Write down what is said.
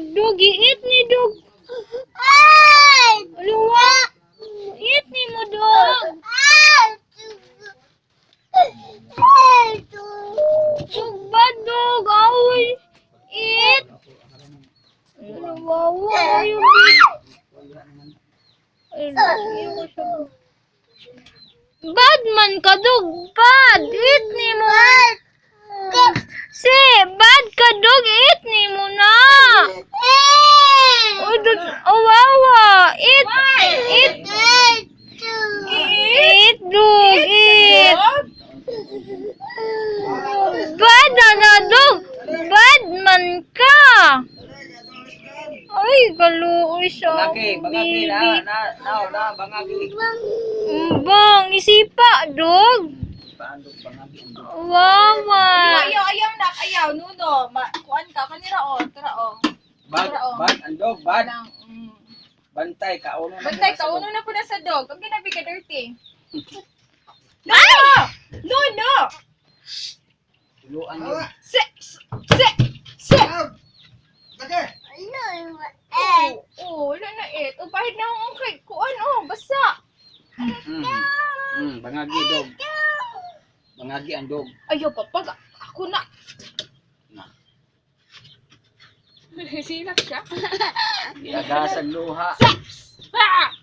Dog, iit ni dog. Luwa. Iit ni mo dog. Dog ba dog? Aoy. Iit. Ay, ko siya. Bad man ka dog. Bad. Iit ni mo. Si, bad ka dog. Iit ni mo na. Oh, wawa. Eat. Eat. Eat, dog. Eat. Bad na na, dog. Bad man ka. Ay, kaluoy siya. Bangagi, bangagi na, na, na, na, bangagi. Mm, Bang, isipa, dog. Wawa. Ayaw, ayaw nak, ayaw, nuno. Kuan ka, kanira o, tara o. Bad, bad, andog, bad. Mm. Bantay, kauno na. Bantay ka, uno na po na sa dog. Ang ginabi ka dirty. Nuno! Nuno! Tuluan yun. Se, se, se! Oh, oh, wala na it. O, bahid na akong kay, kuan o, basa. Mm. Mm, bangagi, dog. Bangagi, andog. Ayaw, papag, ako na. Na. Silak siya. Iagasag luha. Ah!